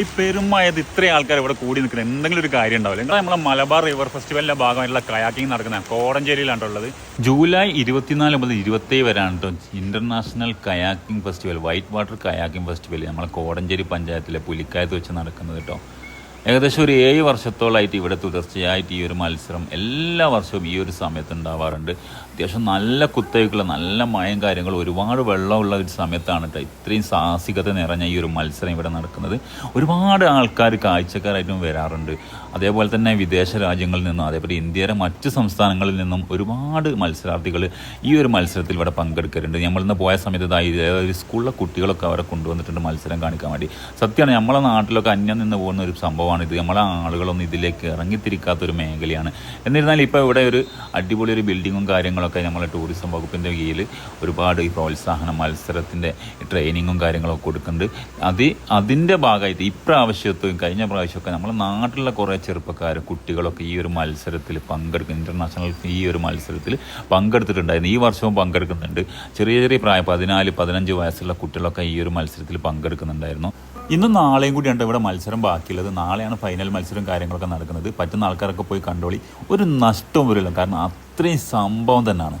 ഈ പെരുമയത് ഇത്രയും ആൾക്കാർ ഇവിടെ കൂടി നിൽക്കുന്ന എന്തെങ്കിലും ഒരു കാര്യം ഉണ്ടാവില്ല? നമ്മളെ മലബാർ റിവർ ഫെസ്റ്റിവലിന്റെ ഭാഗമായിട്ടുള്ള കയാക്കിംഗ് നടക്കുന്ന കോടഞ്ചേരിയിലാണ് ഉള്ളത്. ജൂലൈ ഇരുപത്തിനാല് മുതൽ ഇരുപത്തി വരെയാണ് കേട്ടോ international kayaking festival white water kayaking festival നമ്മളെ കോടഞ്ചേരി പഞ്ചായത്തിലെ പുലിക്കായത്ത് വെച്ച് നടക്കുന്നത് കേട്ടോ. ഏകദേശം ഒരു ഏഴ് വർഷത്തോളമായിട്ട് ഇവിടെ തുടർച്ചയായിട്ട് ഈ ഒരു മത്സരം എല്ലാ വർഷവും ഈ ഒരു സമയത്ത് ഉണ്ടാവാറുണ്ട്. അത്യാവശ്യം നല്ല കുത്തയൊക്കെയുള്ള നല്ല മയം കാര്യങ്ങൾ ഒരുപാട് വെള്ളമുള്ള ഒരു സമയത്താണ് കേട്ടോ ഇത്രയും സാഹസികത നിറഞ്ഞ ഈ ഒരു മത്സരം ഇവിടെ നടക്കുന്നത്. ഒരുപാട് ആൾക്കാർ കാഴ്ചക്കാരായിട്ടും വരാറുണ്ട്. അതേപോലെ തന്നെ വിദേശ രാജ്യങ്ങളിൽ നിന്നും അതേപോലെ ഇന്ത്യയുടെ മറ്റ് സംസ്ഥാനങ്ങളിൽ നിന്നും ഒരുപാട് മത്സരാർത്ഥികൾ ഈ ഒരു മത്സരത്തിൽ ഇവിടെ പങ്കെടുക്കാറുണ്ട്. നമ്മളിന്ന് പോയ സമയത്ത് ഇതായി ഇത് സ്കൂളിലെ കുട്ടികളൊക്കെ അവരെ കൊണ്ടുവന്നിട്ടുണ്ട് മത്സരം കാണിക്കാൻ വേണ്ടി. സത്യമാണ് നമ്മളെ നാട്ടിലൊക്കെ അന്യം നിന്ന് പോകുന്ന ഒരു സംഭവമാണ് ഇത് നമ്മളെ ആളുകളൊന്നും ഇതിലേക്ക് ഇറങ്ങിത്തിരിക്കാത്തൊരു മേഖലയാണ്. എന്നിരുന്നാൽ ഇപ്പോൾ ഇവിടെ ഒരു അടിപൊളി ഒരു ബിൽഡിങ്ങും കാര്യങ്ങളൊക്കെ നമ്മളെ ടൂറിസം വകുപ്പിന്റെ കീഴിൽ ഒരുപാട് ഈ പ്രോത്സാഹന മത്സരത്തിന്റെ ട്രെയിനിങ്ങും കാര്യങ്ങളൊക്കെ കൊടുക്കുന്നുണ്ട്. അത് അതിന്റെ ഭാഗമായിട്ട് ഇപ്രാവശ്യത്തും കഴിഞ്ഞ പ്രാവശ്യമൊക്കെ നമ്മളെ നാട്ടിലുള്ള കുറേ ചെറുപ്പക്കാർ കുട്ടികളൊക്കെ ഈ ഒരു മത്സരത്തിൽ പങ്കെടുക്കും ഇന്റർനാഷണൽ ഈ ഒരു മത്സരത്തിൽ പങ്കെടുത്തിട്ടുണ്ടായിരുന്നു. ഈ വർഷവും പങ്കെടുക്കുന്നുണ്ട്. ചെറിയ ചെറിയ പ്രായം പതിനാല് പതിനഞ്ച് വയസ്സുള്ള കുട്ടികളൊക്കെ ഈ ഒരു മത്സരത്തിൽ പങ്കെടുക്കുന്നുണ്ടായിരുന്നു. ഇന്നും നാളെയും കൂടിയാണ് ഇവിടെ മത്സരം ബാക്കിയുള്ളത്. നാളെയാണ് ഫൈനൽ മത്സരം കാര്യങ്ങളൊക്കെ നടക്കുന്നത്? പറ്റുന്ന ആൾക്കാരൊക്കെ പോയി കണ്ടോളി. ഒരു നഷ്ടവും വരില്ല. കാരണം അത്രയും സംഭവം തന്നെയാണ്.